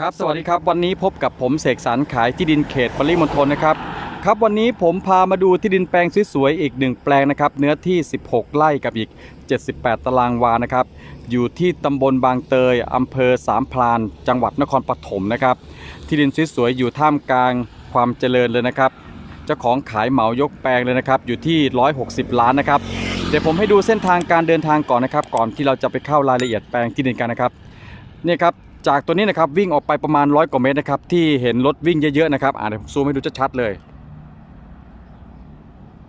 ครับสวัสดีครับวันนี้พบกับผมเสกสรรขายที่ดินเขตปริมณฑลนะครับครับวันนี้ผมพามาดูที่ดินแปลงสวยๆอีกหนึ่งแปลงนะครับเนื้อที่ 16 ไร่กับอีก 78 ตารางวานะครับอยู่ที่ตำบลบางเตยอำเภอสามพราน จังหวัดนครปฐมนะครับที่ดินสวยๆอยู่ท่ามกลางความเจริญเลยนะครับเจ้าของขายเหมายกแปลงเลยนะครับอยู่ที่ 160 ล้านนะครับเดี๋ยวผมให้ดูเส้นทางการเดินทางก่อนนะครับ ก่อนที่เราจะไปเข้ารายละเอียดแปลงที่ดินกันนะครับเนี่ยครับ จากตัวนี้นะครับวิ่งออกไปประมาณร้อยกว่าเมตรนะครับที่เห็นรถวิ่งเยอะๆนะครับอ่าเดี๋ยวผมซูมให้ดูชัดๆเลย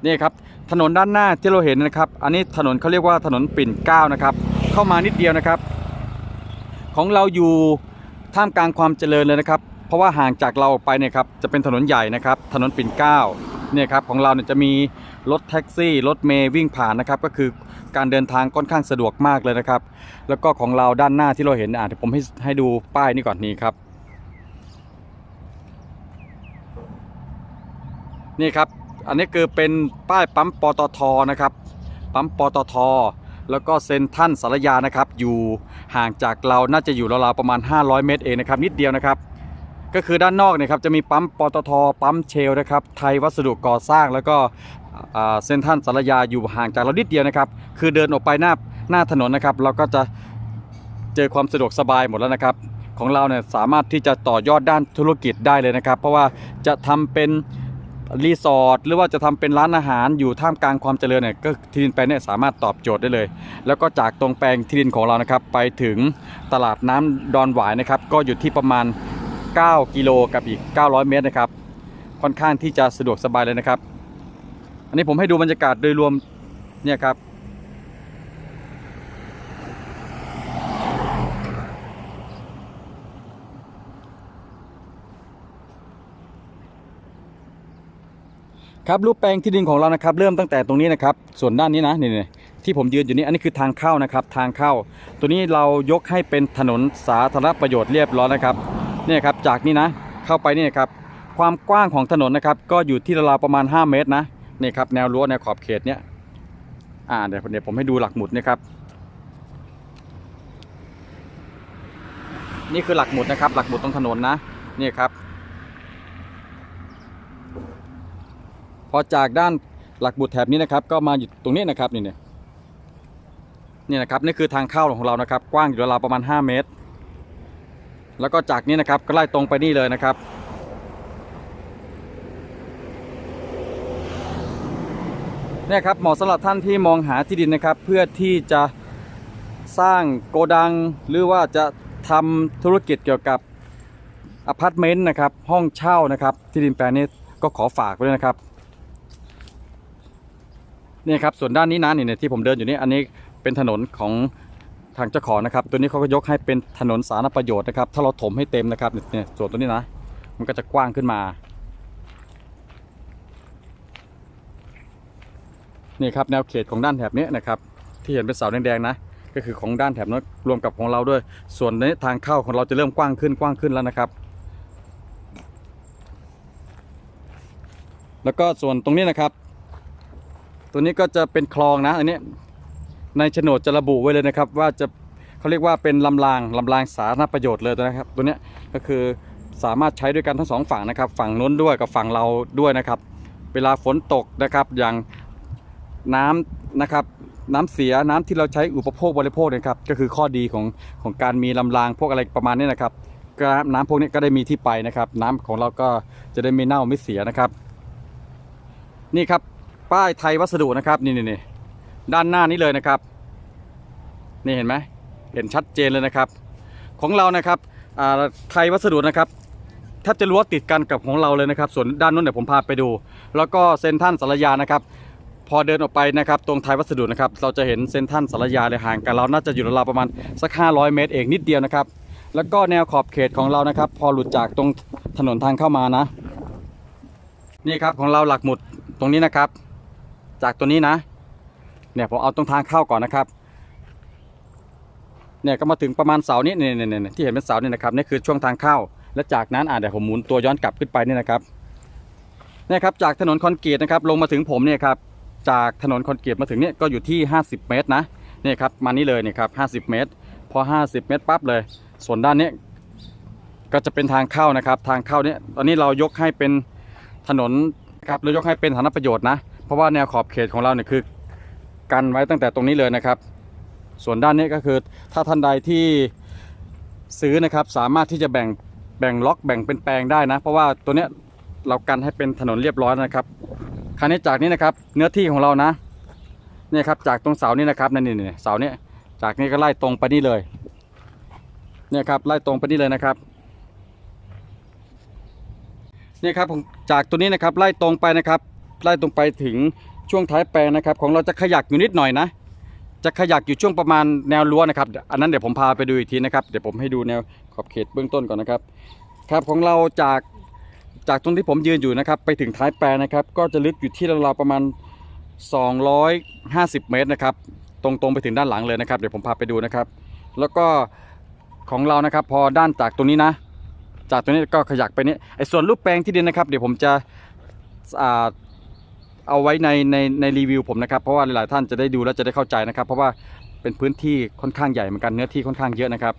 นี่ครับถนนด้านหน้าที่เราเห็นนะครับ อันนี้ถนนเขาเรียกว่าถนนปิ่นเกล้านะครับเข้ามานิดเดียวนะครับ ของเราอยู่ท่ามกลางความเจริญเลยนะครับ เพราะว่าห่างจากเราออกไปเนี่ยครับจะเป็นถนนใหญ่นะครับ ถนนปิ่นเกล้าเนี่ยครับของเราเนี่ยจะมีรถแท็กซี่ รถเมย์วิ่งผ่านนะครับ ก็คือ การเดินทางค่อนข้างสะดวกมากเลยนะครับ แล้วก็ของเราด้านหน้าที่เราเห็นอะเดี๋ยวผมให้ให้ดูป้ายนี่ก่อนนี่ครับนี่ครับอันนี้คือเป็นป้ายปั๊มปตทนะครับปั๊มปตท แล้วก็เซ็นทรันสารยานะครับ อยู่ห่างจากเราน่าจะอยู่ราวๆประมาณ 500 เมตรเองนะครับนิดเดียวนะครับ ก็คือด้านนอกเนี่ยครับจะมีปั๊มปตท ปั๊มเชลนะครับไทยวัสดุก่อสร้างแล้วก็ เซ็นทรันสารยาอยู่ห่างจากเรานิดเดียวนะครับ คือเดินออกไปหน้าหน้าถนนนะครับ เราก็จะเจอความสะดวกสบายหมดแล้วนะครับ ของเราเนี่ยสามารถที่จะต่อยอดด้านธุรกิจได้เลยนะครับ เพราะว่าจะทำเป็นรีสอร์ทหรือว่าจะทำเป็นร้านอาหารอยู่ท่ามกลางความเจริญเนี่ยก็ที่ดินแปลงเนี่ยสามารถตอบโจทย์ได้เลย แล้วก็จากตรงแปลงที่ดินของเรานะครับ ไปถึงตลาดน้ำดอนหวายนะครับ ก็อยู่ที่ประมาณ 9 กิโลกับอีก 900 เมตรนะครับ ค่อนข้างที่จะสะดวกสบายเลยนะครับ อันนี้ผมให้ดูบรรยากาศโดยรวมเนี่ยครับ ครับรูปแปลงที่ดินของเรานะครับ เริ่มตั้งแต่ตรงนี้นะครับ ส่วนด้านนี้นะนี่นี่ที่ผมยืนอยู่นี้อันนี้คือทางเข้านะครับทางเข้า ตัวนี้เรายกให้เป็นถนนสาธารณประโยชน์เรียบร้อยนะครับเนี่ยครับจากนี้นะเข้าไปนี่ครับความกว้างของถนนนะครับก็อยู่ที่ราวประมาณ 5 เมตรนะ นี่ครับแนวรั้วแนวขอบเขตเนี้ยอ่าเดี๋ยวเดี๋ยวผมให้ดูหลักหมุดนะครับ นี่คือหลักหมุดนะครับ หลักหมุดตรงถนนนะนี่ครับ พอจากด้านหลักบุตรแถบนี้นะครับ ก็มาอยู่ตรงนี้นะครับนี่เนี่ยนี่นะครับนี่คือทางเข้าของเรานะครับ กว้างอยู่ราวประมาณ 5 เมตร แล้วก็จากนี้นะครับก็ไล่ตรงไปนี่เลยนะครับ เนี่ยครับเหมาะสำหรับท่านที่มองหาที่ดินนะครับ เพื่อที่จะสร้างโกดัง หรือว่าจะทำธุรกิจเกี่ยวกับอพาร์ตเมนต์นะครับ ห้องเช่านะครับ ที่ดินแปลงนี้ก็ขอฝากไว้ด้วยนะครับเนี่ยครับส่วนด้านนี้นะนี่เนี่ยที่ผมเดินอยู่นี่อันนี้เป็นถนนของทางเจ้าของนะครับ ตัวนี้เขาก็ยกให้เป็นถนนสาธารณประโยชน์นะครับ ถ้าเราถมให้เต็มนะครับเนี่ยส่วนตัวนี้นะ มันก็จะกว้างขึ้นมา นี่ครับแนวเขตของด้านแถบนี้นะครับที่เห็นเป็นเสาแดงๆนะก็คือของด้านแถบนั้นรวมกับของเราด้วย ส่วนในทางเข้าของเราจะเริ่มกว้างขึ้นกว้างขึ้นแล้วนะครับ แล้วก็ส่วนตรงนี้นะครับ ตัวนี้ก็จะเป็นคลองนะอันนี้ในโฉนดจะระบุไว้เลยนะครับ ว่าจะเขาเรียกว่าเป็นลำรางลำรางสาธารณประโยชน์เลยนะครับ ตัวนี้ก็คือสามารถใช้ด้วยกันทั้งสองฝั่งนะครับ ฝั่งโน้นด้วยกับฝั่งเราด้วยนะครับ เวลาฝนตกนะครับอย่าง น้ำนะครับน้ำเสียน้ำที่เราใช้อุปโภคบริโภคนะครับก็คือข้อดีของของการมีลำรางพวกอะไรประมาณนี้นะครับก็น้ำพวกนี้ก็ได้มีที่ไปนะครับ น้ำของเราก็จะได้ไม่เน่าไม่เสียนะครับ นี่ครับป้ายไทยวัสดุนะครับนี่นี่ด้านหน้านี้เลยนะครับ นี่เห็นไหมเห็นชัดเจนเลยนะครับ ของเรานะครับไทยวัสดุนะครับแทบจะรั้วติดกันกับของเราเลยนะครับ ส่วนด้านนู้นเดี๋ยวผมพาไปดู แล้วก็เซนทันสารยานะครับ พอเดินออกไปนะครับตรงไทยวัสดุนะครับเราจะเห็นเซนทันสารยาเลยห่างกันเราน่าจะอยู่ราวประมาณสัก 500 เมตรเองนิดเดียวนะครับ แล้วก็แนวขอบเขตของเรานะครับ พอหลุดจากตรงถนนทางเข้ามานะ นี่ครับของเราหลักหมุดตรงนี้นะครับ จากตัวนี้นะเนี่ยผมเอาตรงทางเข้าก่อนนะครับเนี่ยก็มาถึงประมาณเสานี้เนี่ยเนี่ยเนี่ยที่เห็นเป็นเสาเนี่ยนะครับนี่คือช่วงทางเข้า และจากนั้นอ่าเดี๋ยวผมหมุนตัวย้อนกลับขึ้นไปเนี่ยนะครับเนี่ยครับจากถนนคอนกรีตนะครับลงมาถึงผมเนี่ยครับ จากถนนคอนกรีตมาถึงเนี่ยก็อยู่ที่ 50 เมตรนะนี่ครับมานี่เลยนี่ครับ50 เมตร พอ 50 เมตรปั๊บเลย ส่วนด้านนี้ก็จะเป็นทางเข้านะครับ ทางเข้าเนี้ยตอนนี้เรายกให้เป็นถนนครับเรายกให้เป็นสาธารประโยชน์นะ เพราะว่าแนวขอบเขตของเราเนี่ยคือกันไว้ตั้งแต่ตรงนี้เลยนะครับ ส่วนด้านนี้ก็คือถ้าท่านใดที่ซื้อนะครับสามารถที่จะแบ่งแบ่งล็อกแบ่งเป็นแปลงได้นะ เพราะว่าตัวเนี้ยเรากันให้เป็นถนนเรียบร้อยนะครับ คราวนี้จากนี้นะครับ เนื้อที่ของเรานะเนี่ยครับจากตรงเสานี้นะครับนั่นนี่เสาเนี้ยจากนี้ก็ไล่ตรงไปนี่เลย เนี่ยครับไล่ตรงไปนี่เลยนะครับเนี่ยครับจากตัวนี้นะครับไล่ตรงไปนะครับ ไล่ตรงไปถึงช่วงท้ายแปลงนะครับ ของเราจะขยักอยู่นิดหน่อยนะจะขยักอยู่ช่วงประมาณแนวรั้วนะครับ อันนั้นเดี๋ยวผมพาไปดูอีกทีนะครับ เดี๋ยวผมให้ดูแนวขอบเขตเบื้องต้นก่อนนะครับ ครับของเราจาก จากตรงที่ผมยืนอยู่นะครับ ไปถึงท้ายแปลนะครับ ก็จะลึกอยู่ที่ราวๆประมาณ 250 เมตรนะครับ ตรงๆไปถึงด้านหลังเลยนะครับ เดี๋ยวผมพาไปดูนะครับ แล้วก็ของเรานะครับ พอด้านจากตรงนี้นะ จากตรงนี้ก็ขยักไปนี้ไอ้ส่วนรูปแปลงที่ดินนะครับ เดี๋ยวผมจะอาเอาไว้ในในในรีวิวผมนะครับ เพราะว่าหลายๆท่านจะได้ดูและจะได้เข้าใจนะครับ เพราะว่าเป็นพื้นที่ค่อนข้างใหญ่เหมือนกันเนื้อที่ค่อนข้างเยอะนะครับ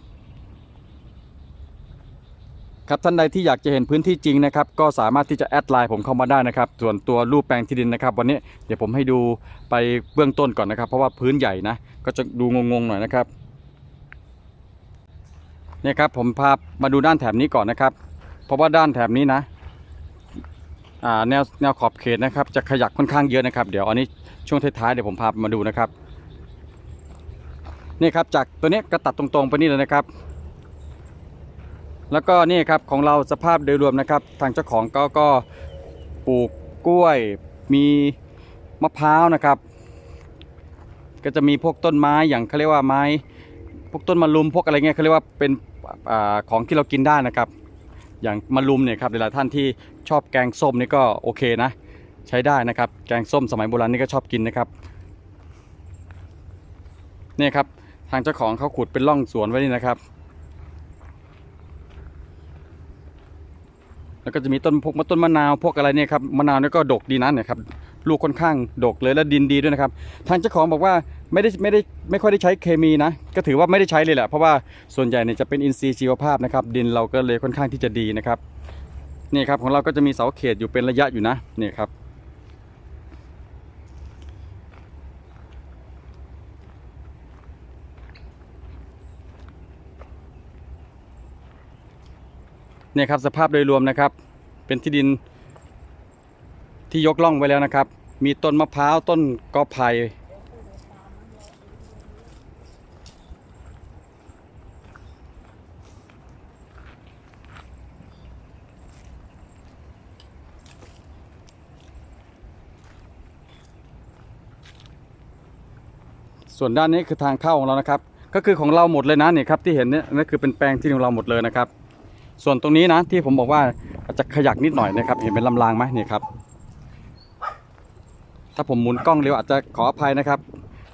ครับท่านใดที่อยากจะเห็นพื้นที่จริงนะครับก็สามารถที่จะแอดไลน์ผมเข้ามาได้นะครับ ส่วนตัวรูปแปลงที่ดินนะครับ วันนี้เดี๋ยวผมให้ดูไปเบื้องต้นก่อนนะครับ เพราะว่าพื้นใหญ่นะก็จะดูงงๆหน่อยนะครับเนี่ยครับผมพามาดูด้านแถบนี้ก่อนนะครับ เพราะว่าด้านแถบนี้นะแนวแนวขอบเขตนะครับ จะขยักค่อนข้างเยอะนะครับ เดี๋ยวอันนี้ช่วงท้ายๆเดี๋ยวผมพามาดูนะครับนี่ครับจากตัวนี้ก็ตัดตรงๆไปนี่เลยนะครับ แล้วก็นี่ครับของเราสภาพโดยรวมนะครับ ทางเจ้าของก็ก็ปลูกกล้วย มีมะพร้าวนะครับ ก็จะมีพวกต้นไม้อย่างเขาเรียกว่าไม้ พวกต้นมะลุมพวกอะไรเงี้ยเขาเรียกว่าเป็นอของที่เรากินได้นะครับ อย่างมะลุมเนี่ยครับหลายท่านที่ชอบแกงส้มนี่ก็โอเคนะ ใช้ได้นะครับ แกงส้มสมัยโบราณนี่ก็ชอบกินนะครับเนี่ยครับทางเจ้าของเขาขุดเป็นร่องสวนไว้นี่นะครับ แล้วก็จะมีต้นพวกมะต้นมะนาวพวกอะไรเนี่ยครับมะนาวนี่ก็ดกดีนะเนี่ยครับลูกค่อนข้างดกเลยและดินดีด้วยนะครับ ทางเจ้าของบอกว่าไม่ได้ไม่ได้ไม่ค่อยได้ใช้เคมีนะ ก็ถือว่าไม่ได้ใช้เลยแหละเพราะว่าส่วนใหญ่เนี่ยจะเป็นอินทรีย์ชีวภาพนะครับ ดินเราก็เลยค่อนข้างที่จะดีนะครับนี่ครับของเราก็จะมีเสาเขตอยู่เป็นระยะอยู่นะนี่ครับ เนี่ยครับสภาพโดยรวมนะครับ เป็นที่ดินที่ยกล่องไว้แล้วนะครับ มีต้นมะพร้าวต้นกอไผ่ส่วนด้านนี้คือทางเข้าของเรานะครับ ก็คือของเราหมดเลยนะเนี่ยครับที่เห็นเนี่ยนั่นคือเป็นแปลงที่ของเราหมดเลยนะครับ ส่วนตรงนี้นะที่ผมบอกว่าอาจจะขยักนิดหน่อยนะครับ เห็นเป็นลำรางไหมนี่ครับ ถ้าผมหมุนกล้องเร็วอาจจะขออภัยนะครับ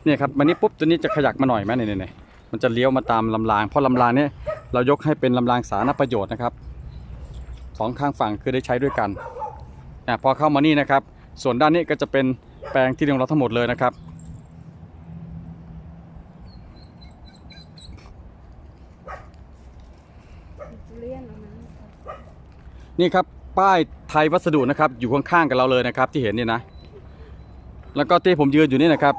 เนี่ยครับมันนี้ปุ๊บตัวนี้จะขยักมาหน่อยไหมเนี่ยเนี่ยมันจะเลี้ยวมาตามลำรางเพราะลำรางเนี่ยเรายกให้เป็นลำรางสาธารณประโยชน์นะครับสองข้างฝั่งคือได้ใช้ด้วยกันอะพอเข้ามานี่นะครับ ส่วนด้านนี้ก็จะเป็นแปลงที่ของเราทั้งหมดเลยนะครับ เลี่ยนแล้วนะ นี่ครับป้ายไทยวัสดุนะครับ อยู่ข้างๆกับเราเลยนะครับ ที่เห็นนี่นะ แล้วก็ที่ผมยืนอยู่นี่นะครับ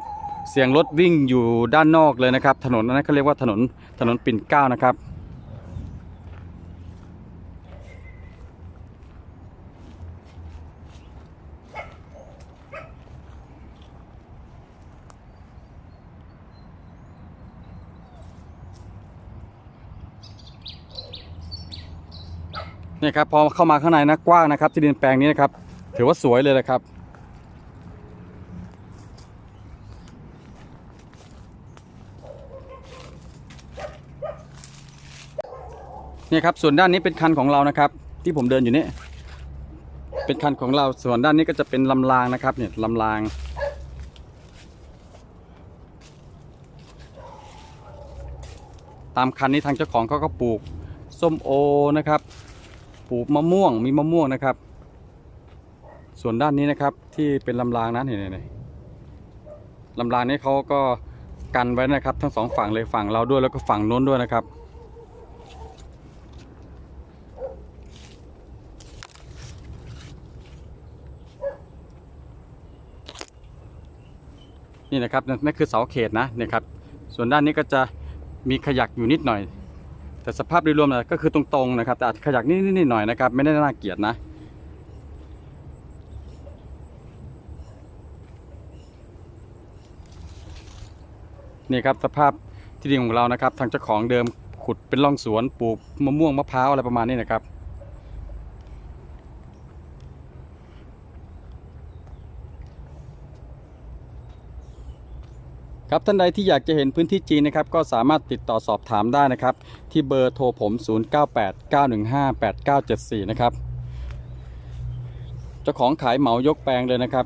เสียงรถวิ่งอยู่ด้านนอกเลยนะครับ ถนนนั้นเขาเรียกว่าถนนถนนปิ่นเก้านะครับ นี่ครับพอเข้ามาข้างในนะกว้างนะครับ ที่ดินแปลงนี้นะครับ ถือว่าสวยเลยนะครับ นี่ครับส่วนด้านนี้เป็นคันของเรานะครับ ที่ผมเดินอยู่นี่เป็นคันของเราส่วนด้านนี้ก็จะเป็นลำรางนะครับเนี่ยลำรางตามคันนี้ทางเจ้าของเขาก็ปลูกส้มโอนะครับ ปลูกมะม่วงมีมะม่วงนะครับ ส่วนด้านนี้นะครับที่เป็นลำรางนั้นเห็นไหมลำรางนี้เขาก็กันไว้นะครับ ทั้งสองฝั่งเลยฝั่งเราด้วยแล้วก็ฝั่งโน้นด้วยนะครับ นี่นะครับนั่นคือเสาเขตนะเนี่ยครับ ส่วนด้านนี้ก็จะมีขยักอยู่นิดหน่อย แต่สภาพโดยรวมนะก็คือตรงๆนะครับ แต่อาจจะขยักนิดๆหน่อยๆนะครับ ไม่ได้น่าเกลียดนะนี่ครับสภาพที่ดินของเรานะครับ ทางเจ้าของเดิมขุดเป็นร่องสวนปลูกมะม่วงมะพร้าวอะไรประมาณนี้นะครับ ครับท่านใดที่อยากจะเห็นพื้นที่จริงนะครับก็สามารถติดต่อสอบถามได้นะครับ ที่เบอร์โทรผม 0989158974 นะครับเจ้าของขายเหมายกแปลงเลยนะครับ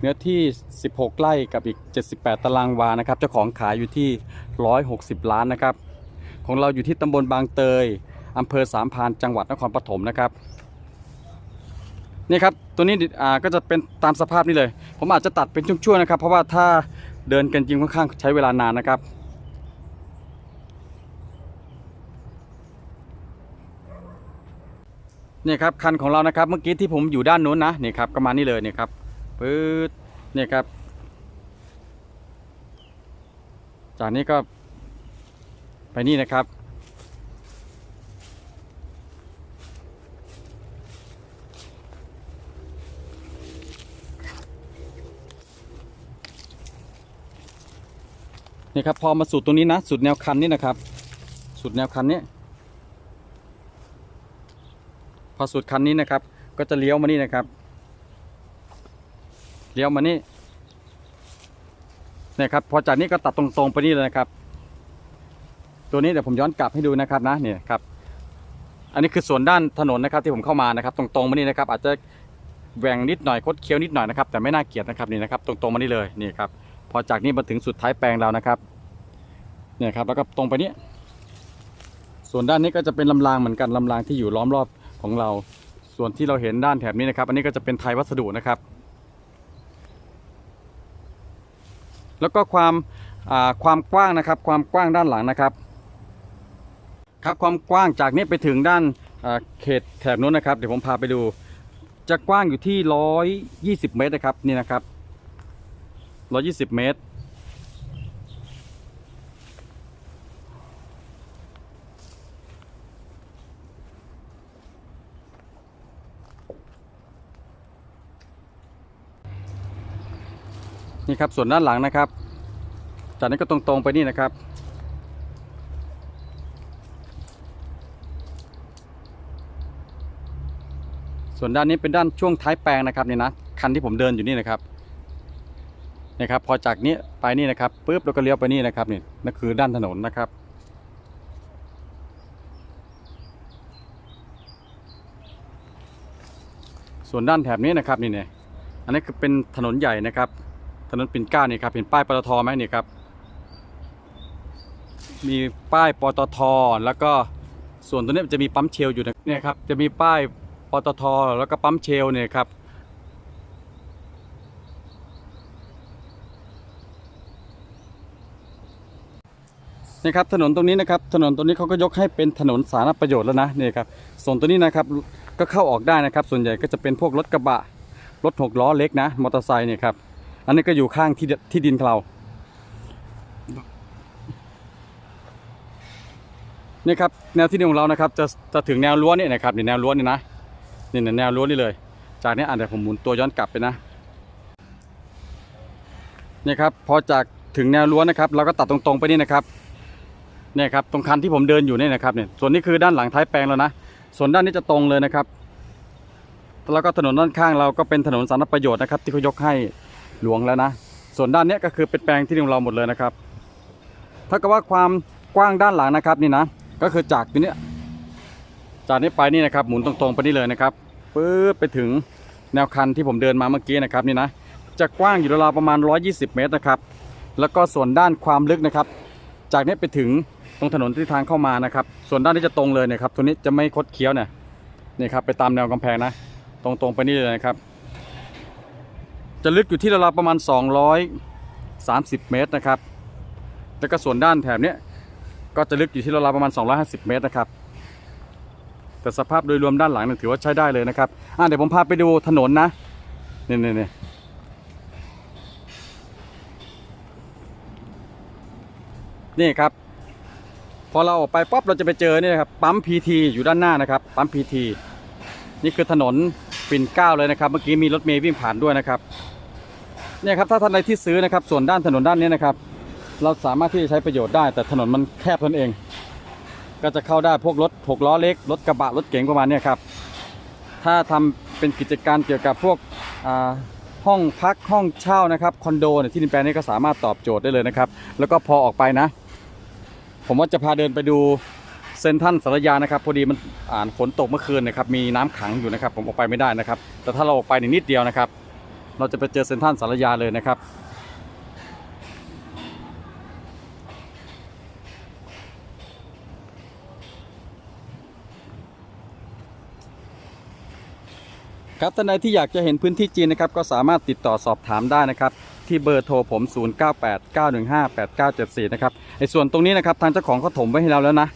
เนื้อที่ 16 ไร่กับอีก 78 ตารางวานะครับ เจ้าของขายอยู่ที่ 160 ล้านนะครับ ของเราอยู่ที่ตำบลบางเตยอำเภอสามพานจังหวัดนครปฐมนะครับนี่ครับตัวนี้อ่าก็จะเป็นตามสภาพนี้เลย ผมอาจจะตัดเป็นช่วงๆนะครับ เพราะว่าถ้า เดินกันจริงค่อนข้างใช้เวลานานนะครับ เนี่ยครับคันของเรานะครับเมื่อกี้ที่ผมอยู่ด้านนู้นนะนี่ครับประมาณนี้เลยเนี่ยครับปื๊ดเนี่ยครับ จากนี้ก็ไปนี่นะครับ นี่ครับพอมาสุดตรงนี้นะ สุดแนวคันนี้นะครับ สุดแนวคันนี้ พอสุดคันนี้นะครับ ก็จะเลี้ยวมานี่นะครับเลี้ยวมานี่เนี่ยครับพอจากนี้ก็ตัดตรงๆไปนี่เลยนะครับ ตัวนี้เดี๋ยวผมย้อนกลับให้ดูนะครับนะเนี่ยครับ อันนี้คือส่วนด้านถนนนะครับที่ผมเข้ามานะครับ ตรงๆมานี่นะครับ อาจจะแหว่งนิดหน่อยคดเคี้ยวนิดหน่อยนะครับ แต่ไม่น่าเกลียดนะครับนี่นะครับ ตรงๆมานี่เลยนี่ครับ อจากนี้มาถึงสุดท้ายแปลงเรานะครับเนี่ยครับแล้วก็ตรงไปนี้ส่วนด้านนี้ก็จะเป็นลำรางเหมือนกันลำรางที่อยู่ล้อมรอบของเรา ส่วนที่เราเห็นด้านแถบนี้นะครับ อันนี้ก็จะเป็นไทยวัสดุนะครับ แล้วก็ความความกว้างนะครับ ความกว้างด้านหลังนะครับ ครับความกว้างจากนี้ไปถึงด้านาเขตแถบนู้นนะครับ เดี๋ยวผมพาไปดู จะกว้างอยู่ที่ร้อยยี่สิบเมตรนะครับนี่นะครับ ร้อยี่สิบเมตร นี่ครับส่วนด้านหลังนะครับ จากนั้นก็ตรงๆไปนี่นะครับส่วนด้านนี้เป็นด้านช่วงท้ายแปลงนะครับนี่นะคันที่ผมเดินอยู่นี่นะครับ นี่ครับพอจากนี้ไปนี่นะครับปุ๊บแล้วก็เลี้ยวไปนี่นะครับนี่นั่นคือด้านถนนนะครับ ส่วนด้านแถบนี้นะครับนี่เนี่ยอันนี้คือเป็นถนนใหญ่นะครับ ถนนปิ่นเกล้านี่ครับเห็นป้ายปตทไหมนี่ครับ มีป้ายปตทแล้วก็ส่วนตัวนี้จะมีปั๊มเชลอยู่นะเนี่ยครับจะมีป้ายปตทแล้วก็ปั๊มเชลเนี่ยครับ นี่ครับถนนตรงนี้นะครับถนนตรงนี้เขาก็ยกให้เป็นถนนสาธารณประโยชน์แล้วนะนี่ครับส่วนตัวนี้นะครับก็เข้าออกได้นะครับ ส่วนใหญ่ก็จะเป็นพวกรถกระบะรถหกล้อเล็กนะมอเตอร์ไซค์เนี่ยครับอันนี้ก็อยู่ข้างที่ที่ดินเรานี่ครับแนวที่ดินของเรานะครับจะจะถึงแนวรั้วเนี่ยนะครับนี่แนวรั้วนี่นะนี่แนวรั้วนี่เลย จากนี้อะเดี๋ยวผมหมุนตัวย้อนกลับไปนะนี่ครับพอจากถึงแนวรั้วนะครับ เราก็ตัดตรงๆไปนี่นะครับ เนี่ยครับตรงคันที่ผมเดินอยู่เนี่ยนะครับเนี่ยส่วนนี้คือด้านหลังท้ายแปลงแล้วนะส่วนด้านนี้จะตรงเลยนะครับแล้วก็ถนนด้านข้างเราก็เป็นถนนสาธารณประโยชน์นะครับ ที่เขายกให้หลวงแล้วนะ ส่วนด้านนี้ก็คือเป็นแปลงที่ดินของเราหมดเลยนะครับถ้ากับว่าความกว้างด้านหลังนะครับนี่นะก็คือจากตัวนี้จากนี้ไปนี่นะครับหมุนตรงๆไปนี่เลยนะครับปื๊ดไปถึงแนวคันที่ผมเดินมาเมื่อกี้นะครับนี่นะจะกว้างอยู่ราวประมาณ 120 เมตรนะครับแล้วก็ส่วนด้านความลึกนะครับ จากนี้ไปถึง ตรงถนนที่ทางเข้ามานะครับ ส่วนด้านนี้จะตรงเลยนะครับตัวนี้จะไม่คดเคี้ยวเนี่ยนี่ครับไปตามแนวกำแพงนะ ตรงๆไปนี่เลยนะครับ จะลึกอยู่ที่ราวๆประมาณ 230 เมตรนะครับ แล้วก็ส่วนด้านแถบนี้ก็จะลึกอยู่ที่ราวๆประมาณ 250 เมตรนะครับ แต่สภาพโดยรวมด้านหลังนี่ถือว่าใช้ได้เลยนะครับอะเดี๋ยวผมพาไปดูถนนนะนี่นี่นี่นี่ครับ พอเราออกไปป๊อปเราจะไปเจอนี่นะครับปั๊มพีทีอยู่ด้านหน้านะครับปั๊มพีทีนี่คือถนนปิ่นเกล้าเลยนะครับ เมื่อกี้มีรถเมย์วิ่งผ่านด้วยนะครับเนี่ยครับถ้าท่านใดที่ซื้อนะครับ ส่วนด้านถนนด้านนี้นะครับ เราสามารถที่จะใช้ประโยชน์ได้ แต่ถนนมันแคบตนเอง ก็จะเข้าได้พวกรถหกล้อเล็กรถกระบะรถเก๋งประมาณนี้ครับถ้าทำเป็นกิจการเกี่ยวกับพวกห้องพักห้องเช่านะครับคอนโดเนี่ยที่ดินแปลงนี้ก็สามารถตอบโจทย์ได้เลยนะครับ แล้วก็พอออกไปนะ ผมว่าจะพาเดินไปดูเซนทันสารยานะครับ พอดีมันอ่านฝนตกเมื่อคืนนะครับมีน้ำขังอยู่นะครับ ผมออกไปไม่ได้นะครับ แต่ถ้าเราออกไปนิดเดียวนะครับ เราจะไปเจอเซนทันสารยาเลยนะครับครับท่านใดที่อยากจะเห็นพื้นที่จริงนะครับ ก็สามารถติดต่อสอบถามได้นะครับ ที่เบอร์โทรผม 0989158974 นะครับไอ้ส่วนตรงนี้นะครับทางเจ้าของเขาถมไว้ให้เราแล้วนะ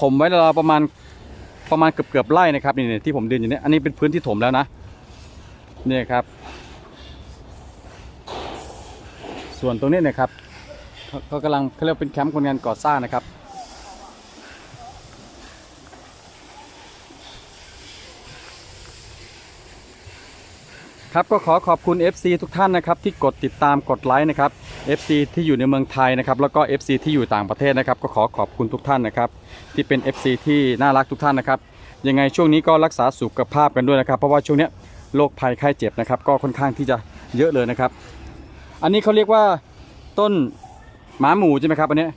ถมไว้เราประมาณประมาณเกือบเกือบไร่นะครับนี่ที่ผมเดินอยู่เนี่ยอันนี้เป็นพื้นที่ถมแล้วนะเนี่ยครับ ส่วนตรงนี้นะครับเขาเขากำลังเขาเรียกเป็นแคมป์คนงานก่อสร้างนะครับ ครับก็ขอขอบคุณ FC ทุกท่านนะครับที่กดติดตามกดไลค์นะครับ FC ที่อยู่ในเมืองไทยนะครับแล้วก็ FC ที่อยู่ต่างประเทศนะครับ ก็ขอขอบคุณทุกท่านนะครับ ที่เป็น FC ที่น่ารักทุกท่านนะครับ ยังไงช่วงนี้ก็รักษาสุขภาพกันด้วยนะครับ เพราะว่าช่วงเนี้ยโรคภัยไข้เจ็บนะครับ ก็ค่อนข้างที่จะเยอะเลยนะครับ อันนี้เขาเรียกว่าต้นหมาหมูใช่ไหมครับอันเนี้ย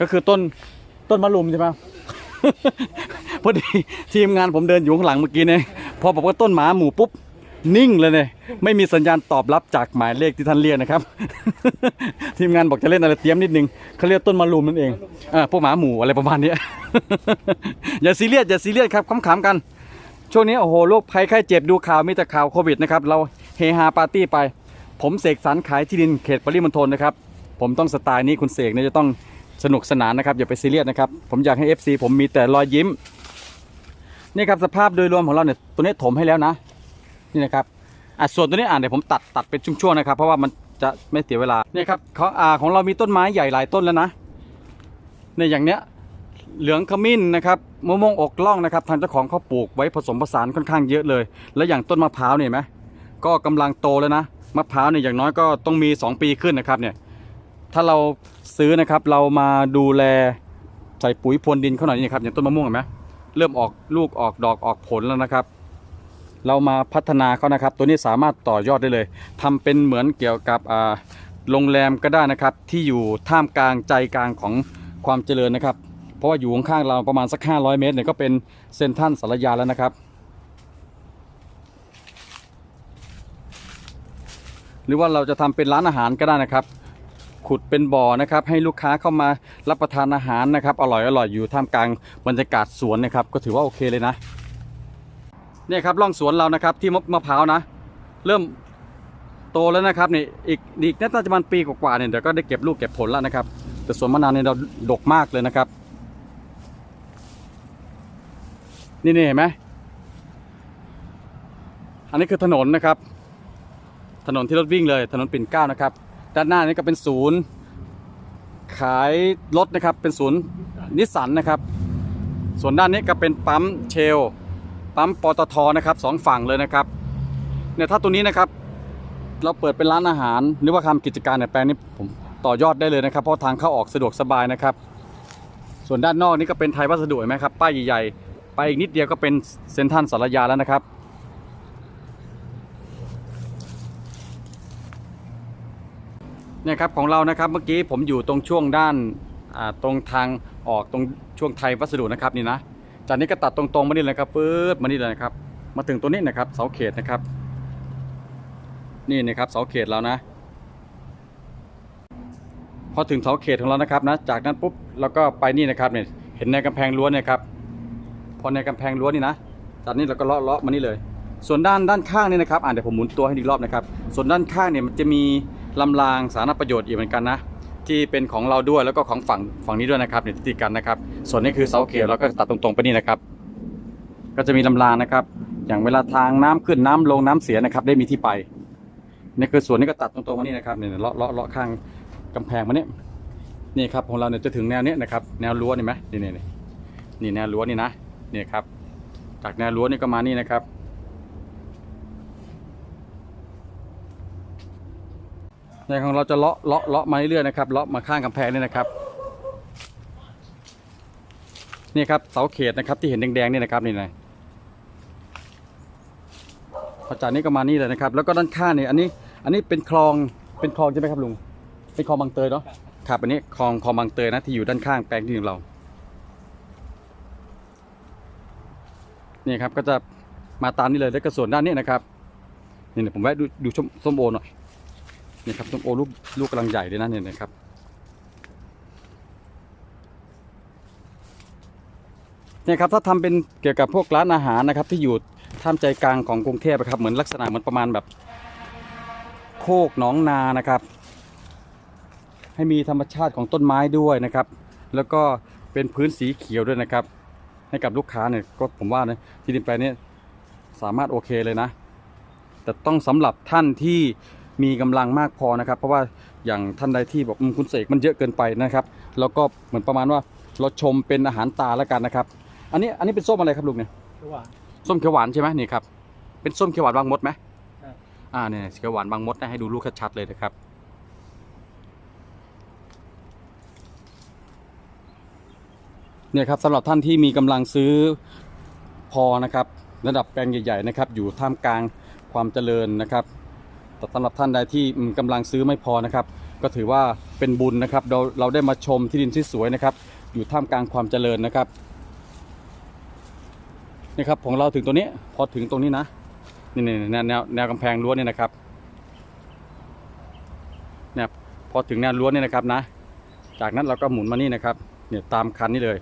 ก็คือต้นต้นมะลุมใช่ไหม พอดีทีมงานผมเดินอยู่ข้างหลังเมื่อกี้เนี่ยพอบอกว่าต้นหมาหมูปุ๊บ นิ่งเลยเนี่ยไม่มีสัญญาณตอบรับจากหมายเลขที่ท่านเรียกนะครับ ทีมงานบอกจะเล่นอะไรเตรียมนิดนึงเขาเรียกต้นมะรุมนั่นเองอ่าพวกหมาหมูอะไรประมาณนี้ อย่าซีเรียสอย่าซีเรียสครับขำๆกัน ช่วงนี้โอ้โหโรคภัยไข้เจ็บดูข่าวมีแต่ข่าวโควิดนะครับเราเฮฮาปาร์ตี้ไป ผมเสกสรรขายที่ดินเขตปริมณฑลนะครับผมต้องสไตล์นี้คุณเสกเนี่ยจะต้องสนุกสนานนะครับอย่าไปซีเรียสนะครับผมอยากให้ FC ผมมีแต่รอยยิ้มนี่ครับสภาพโดยรวมของเราเนี่ยตัวนี้ถมให้แล้วนะ นี่นะครับอะส่วนตัวนี้อ่านเดี๋ยวผมตัดตัดเป็นช่วงๆนะครับ เพราะว่ามันจะไม่เสียเวลาเนี่ยครับของอ่าของเรามีต้นไม้ใหญ่หลายต้นแล้วนะในอย่างเนี้ยเหลืองขมิ้นนะครับมะม่วงอกล่องนะครับ ทางเจ้าของเขาปลูกไว้ผสมผสานค่อนข้างเยอะเลย แล้วอย่างต้นมะพร้าวเนี่ยเห็นไหมก็กำลังโตแล้วนะมะพร้าวเนี่ยอย่างน้อยก็ต้องมี 2 ปีขึ้นนะครับเนี่ยถ้าเราซื้อนะครับเรามาดูแลใส่ปุ๋ยพรวนดินเขาหน่อยนี่ครับอย่างต้นมะม่วงเห็นไหมเริ่มออกลูกออกดอกออกผลแล้วนะครับ เรามาพัฒนาเขานะครับ ตัวนี้สามารถต่อยอดได้เลยทำเป็นเหมือนเกี่ยวกับโรงแรมก็ได้นะครับ ที่อยู่ท่ามกลางใจกลางของความเจริญนะครับ เพราะว่าอยู่ข้างๆเราประมาณสัก 500 เมตรเนี่ยก็เป็นเซนทรันสารยาแล้วนะครับ หรือว่าเราจะทำเป็นร้านอาหารก็ได้นะครับ ขุดเป็นบ่อนะครับ ให้ลูกค้าเข้ามารับประทานอาหารนะครับ อร่อยอร่อยอยู่ท่ามกลางบรรยากาศสวนนะครับ ก็ถือว่าโอเคเลยนะ เนี่ยครับร่องสวนเรานะครับที่มะมะพร้าวนะ เริ่มโตแล้วนะครับนี่อีกอีกน่าจะมันปีกว่าๆเนี่ยเดี๋ยวก็ได้เก็บลูกเก็บผลแล้วนะครับ แต่สวนมะนาวเนี่ยเราดกมากเลยนะครับ นี่นี่เห็นไหมอันนี้คือถนนนะครับ ถนนที่รถวิ่งเลยถนนปิ่นเก้านะครับ ด้านหน้านี่ก็เป็นศูนย์ ขายรถนะครับเป็นศูนย์นิสสันนะครับ ส่วนด้านนี้ก็เป็นปั๊มเชล ปั๊มปตทนะครับสองฝั่งเลยนะครับเนี่ยถ้าตัวนี้นะครับ เราเปิดเป็นร้านอาหาร หรือว่าทำกิจการในแปลงนี้ผมต่อยอดได้เลยนะครับ เพราะทางเข้าออกสะดวกสบายนะครับ ส่วนด้านนอกนี่ก็เป็นไทยวัสดุเห็นไหมครับป้ายใหญ่ๆ ไปอีกนิดเดียวก็เป็นเซ็นทรัลสารยาแล้วนะครับเนี่ยครับของเรานะครับเมื่อกี้ผมอยู่ตรงช่วงด้านตรงทางออกตรงช่วงไทยวัสดุนะครับนี่นะ จากนี้ก็ตัดตรงๆมานี่เลยครับปื๊ดมานี่เลยนะครับ มาถึงตัวนี้นะครับ เสาเขตนะครับ นี่นะครับเสาเขตแล้วนะ พอถึงเสาเขตของเรานะครับนะ จากนั้นปุ๊บเราก็ไปนี่นะครับเนี่ยเห็นในกำแพงรั้วเนี่ยครับพอในกำแพงรั้วนี่นะจากนี้เราก็เลาะเลาะมานี่เลย ส่วนด้านด้านข้างนี่นะครับอ่านเดี๋ยวผมหมุนตัวให้อีกรอบนะครับ ส่วนด้านข้างเนี่ยมันจะมีลำรางสารประโยชน์อีกเหมือนกันนะ ที่เป็นของเราด้วยแล้วก็ของฝั่งฝั่งนี้ด้วยนะครับเนี่ยติดกันนะครับ ส่วนนี้คือเสาเขียวแล้วก็ตัดตรงๆไปนี่นะครับ ก็จะมีลำรางนะครับ อย่างเวลาทางน้ำขึ้นน้ำลงน้ำเสียนะครับ ได้มีที่ไปนี่คือส่วนนี้ก็ตัดตรงๆมานี่นะครับเนี่ยเลาะเลาะเลาะข้างกำแพงมาเนี่ยนี่ครับของเราเนี่ยจะถึงแนวเนี้ยนะครับ แนวรั้วนี่ไหมนี่นี่นี่นี่แนวรั้วนี่นะนี่ครับ จากแนวรั้วนี่ก็มานี่นะครับ ในของเราจะเลาะเลาะเลาะมาเรื่อยๆนะครับเลาะมาข้างกำแพงนี่นะครับนี่ครับเสาเขตนะครับที่เห็นแดงๆนี่นะครับนี่นะพอจากนี้ก็มานี่เลยนะครับ แล้วก็ด้านข้างนี่อันนี้ อันนี้เป็นคลองเป็นคลองใช่ไหมครับลุงเป็นคลองบางเตยเนาะครับอันนี้คลองคลองบางเตยนะที่อยู่ด้านข้างแปลงที่ของเรานี่ครับก็จะมาตามนี้เลยแล้วก็ส่วนด้านนี้นะครับนี่ผมแวะดูดูชมส้มโอหน่อย นี่ครับส้มโอลูกลูกกำลังใหญ่เลยนะเนี่ยนะครับ เนี่ยครับถ้าทำเป็นเกี่ยวกับพวกร้านอาหารนะครับ ที่อยู่ท่ามใจกลางของกรุงเทพอะครับเหมือนลักษณะเหมือนประมาณแบบ โคกหนองนานะครับ ให้มีธรรมชาติของต้นไม้ด้วยนะครับ แล้วก็เป็นพื้นสีเขียวด้วยนะครับ ให้กับลูกค้าเนี่ยก็ผมว่านะที่ดินแปลงนี้สามารถโอเคเลยนะ แต่ต้องสำหรับท่านที่ มีกำลังมากพอนะครับ เพราะว่าอย่างท่านใดที่บอกอืมคุณเสกมันเยอะเกินไปนะครับ แล้วก็เหมือนประมาณว่าเราชมเป็นอาหารตาแล้วกันนะครับ อันนี้อันนี้เป็นส้มอะไรครับลุงเนี่ยระหว่างส้มเขียวหวานใช่ไหมนี่ครับเป็นส้มเขียวหวานบางมดไหมครับอ่าเนี่ยเขียวหวานบางมดนะให้ดูลูกชัดๆเลยนะครับเนี่ยครับสำหรับท่านที่มีกำลังซื้อพอนะครับ ระดับแปลงใหญ่ ๆ นะครับ อยู่ท่ามกลางความเจริญนะครับ แต่สำหรับท่านใดที่อืมกำลังซื้อไม่พอนะครับ ก็ถือว่าเป็นบุญนะครับ เราเราได้มาชมที่ดินที่สวยนะครับ อยู่ท่ามกลางความเจริญนะครับนี่ครับของเราถึงตรงนี้พอถึงตรงนี้นะนี่นี่แนวแนวแนวกำแพงรั้วนี่นะครับเนี่ยพอถึงแนวรั้วนี่นะครับนะ จากนั้นเราก็หมุนมานี่นะครับเนี่ยตามคันนี้เลย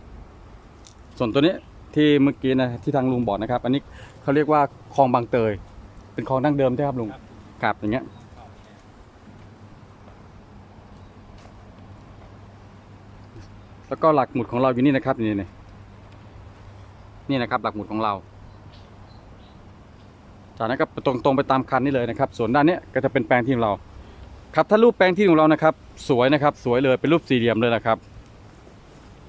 ส่วนตัวนี้ที่เมื่อกี้นะที่ทางลุงบอกนะครับ อันนี้เขาเรียกว่าคลองบางเตย เป็นคลองดั้งเดิมใช่ครับลุง ครับอย่างเงี้ยแล้วก็หลักหมุดของเราอยู่นี่นะครับนี่นี่นี่นะครับ หลักหมุดของเรา จากนั้นก็ตรงตรงไปตามคันนี้เลยนะครับ ส่วนด้านนี้ก็จะเป็นแปลงที่ของเรา ครับถ้ารูปแปลงที่ของเรานะครับ สวยนะครับ สวยเลยเป็นรูปสี่เหลี่ยมเลยนะครับ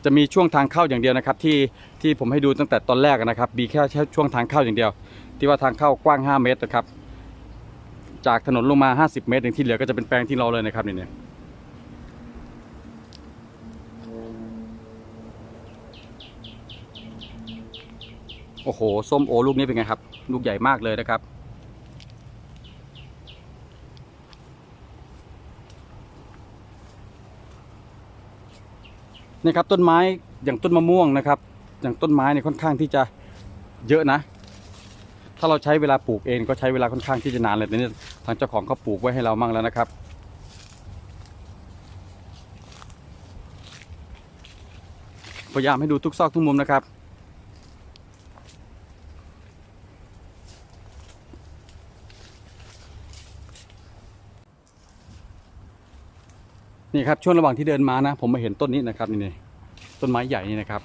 จะมีช่วงทางเข้าอย่างเดียวนะครับ ที่ที่ผมให้ดูตั้งแต่ตอนแรกนะครับมีแค่แค่ช่วงทางเข้าอย่างเดียว ที่ว่าทางเข้ากว้าง 5 เมตรนะครับ จากถนนลงมา 50 เมตรอย่างที่เหลือก็จะเป็นแปลงที่เราเลยนะครับนี่เนี่ยโอ้โห ส้มโอลูกนี้เป็นไงครับ ลูกใหญ่มากเลยนะครับ นี่ครับต้นไม้อย่างต้นมะม่วงนะครับ อย่างต้นไม้เนี่ยค่อนข้างที่จะเยอะนะ ถ้าเราใช้เวลาปลูกเองก็ใช้เวลาค่อนข้างที่จะนานเลยแต่นี่ทางเจ้าของเขาปลูกไว้ให้เรามั่งแล้วนะครับพยายามให้ดูทุกซอกทุกมุมนะครับ นี่ครับช่วงระหว่างที่เดินมานะ ผมมาเห็นต้นนี้นะครับนี่นี่ต้นไม้ใหญ่นี่นะครับ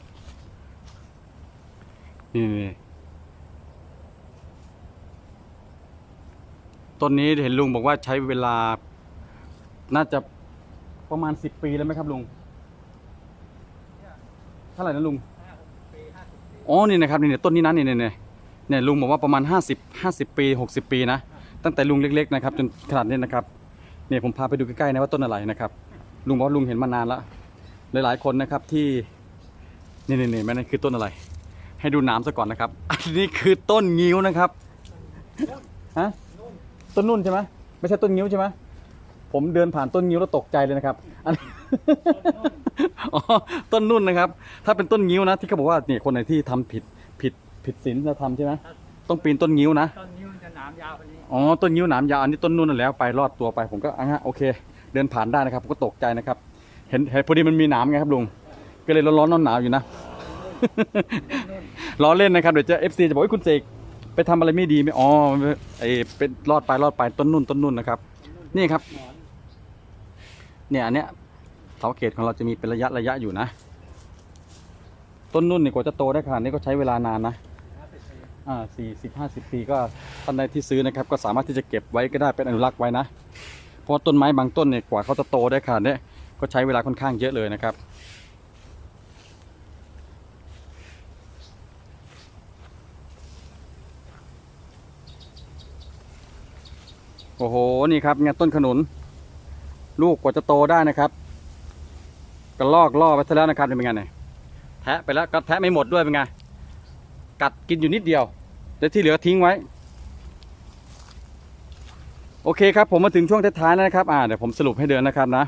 นี่ ต้นนี้เห็นลุงบอกว่าใช้เวลา น่าจะประมาณสิบปีแล้วไหมครับลุงเท่าไหร่นะลุงอ๋อนี่นะครับนี่เนี่ยต้นนี้นะนี่เนี่ยเนี่ยเนี่ยลุงบอกว่าประมาณห้าสิบห้าสิบปีหกสิบปีนะตั้งแต่ลุงเล็ก ๆ นะครับ จนขนาดนี้นะครับเนี่ยผมพาไปดูใกล้ๆนะว่าต้นอะไรนะครับ ลุงบอกลุงเห็นมานานแล้วหลายๆคนนะครับที่นี่นี่นี่มันนคือต้นอะไร ให้ดูน้ำซะก่อนนะครับ อันนี้คือต้นงิ้วนะครับฮะ ต้นนุ่นใช่ไหมไม่ใช่ต้นงิ้วใช่ไหมผมเดินผ่านต้นงิ้วแล้วตกใจเลยนะครับอันอ๋อต้นนุ่นนะครับ ถ้าเป็นต้นงิ้วนะที่เขาบอกว่าเนี่ยคนไหนที่ทำผิดผิดผิดศีลธรรมใช่ไหมต้องปีนต้นงิ้วนะต้นนิ้วมันจะหนามยาวกว่านี้อ๋อต้นงิ้วหนามยาวอันนี้ต้นนุ่นนั่นแล้วไปรอดตัวไปผมก็อะฮะโอเค เดินผ่านได้นะครับผมก็ตกใจนะครับ เห็นเห็นพอดีมันมีหนามไงครับลุงก็เลยร้อนๆหนาวๆอยู่นะล้อเล่นนะครับเดี๋ยวจะเอฟซีจะบอกว่าคุณเสก ไปทำอะไรไม่ดีไหมอ๋อไอเป็นรอดไปรอดไปต้นนุ่นต้นนุ่นนะครับ นี่ครับ เนี่ยอันเนี้ยเสาเขตของเราจะมีเป็นระยะระยะอยู่นะ ต้นนุ่นนี่กว่าจะโตได้ขนาดนี้ก็ใช้เวลานานนะอ่าสี่สิบห้าสิบปีก็ท่านใดที่ซื้อนะครับ ก็สามารถที่จะเก็บไว้ก็ได้เป็นอนุรักษ์ไว้นะเพราะต้นไม้บางต้นเนี่ยกว่าเขาจะโตได้ขนาดนี้ก็ใช้เวลาค่อนข้างเยอะเลยนะครับ โอ้โห นี่ครับงานต้นขนุน ลูกกว่าจะโตได้นะครับกระลอกล่อไปซะแล้วนะครับเป็นไงเนี่ยแทะไปแล้วก็แทะไม่หมดด้วยเป็นไงกัดกินอยู่นิดเดียวเดี๋ยวที่เหลือทิ้งไว้ โอเคครับ ผมมาถึงช่วงท้ายๆแล้วนะครับอ่าเดี๋ยวผมสรุปให้เดินนะครับนะ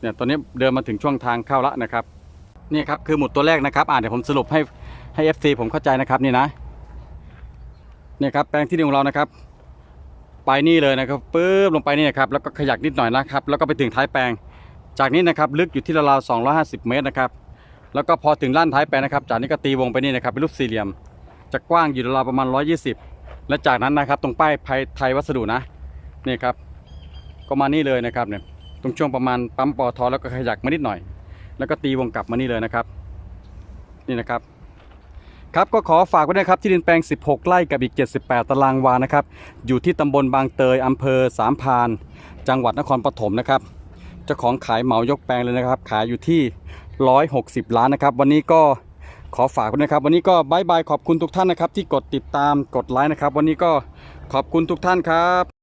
เนี่ยตอนนี้เดินมาถึงช่วงทางเข้าละนะครับนี่ครับคือหมุดตัวแรกนะครับอ่าเดี๋ยวผมสรุปให้ให้ FC ผมเข้าใจนะครับนี่นะ เนี่ยครับแปลงที่หนึ่งของเรานะครับ ไปนี่เลยนะครับปึ๊บลงไปนี่นะครับแล้วก็ขยักนิดหน่อยนะครับ แล้วก็ไปถึงท้ายแปลง จากนี้นะครับลึกอยู่ที่ราวๆ250 เมตรนะครับแล้วก็พอถึงล้านท้ายแปลงนะครับ จากนี้ก็ตีวงไปนี่นะครับเป็นรูปสี่เหลี่ยม จะกว้างอยู่ราวประมาณ 120 และจากนั้นนะครับ ตรงป้ายไทยไทยวัสดุนะนี่ครับก็มานี่เลยนะครับเนี่ยตรงช่วงประมาณปั๊มปอทอแล้วก็ขยักมานิดหน่อย แล้วก็ตีวงกลับมานี่เลยนะครับ นี่นะครับ ครับก็ขอฝากไว้นะครับที่ดินแปลง 16 ไร่กับอีก 78 ตารางวานะครับอยู่ที่ตำบลบางเตยอำเภอสามพาน จังหวัดนครปฐมนะครับเจ้าของขายเหมายกแปลงเลยนะครับ ขายอยู่ที่ 160 ล้านนะครับ วันนี้ก็ขอฝากไว้นะครับ วันนี้ก็บายบายขอบคุณทุกท่านนะครับ ที่กดติดตามกดไลค์นะครับ วันนี้ก็ขอบคุณทุกท่านครับ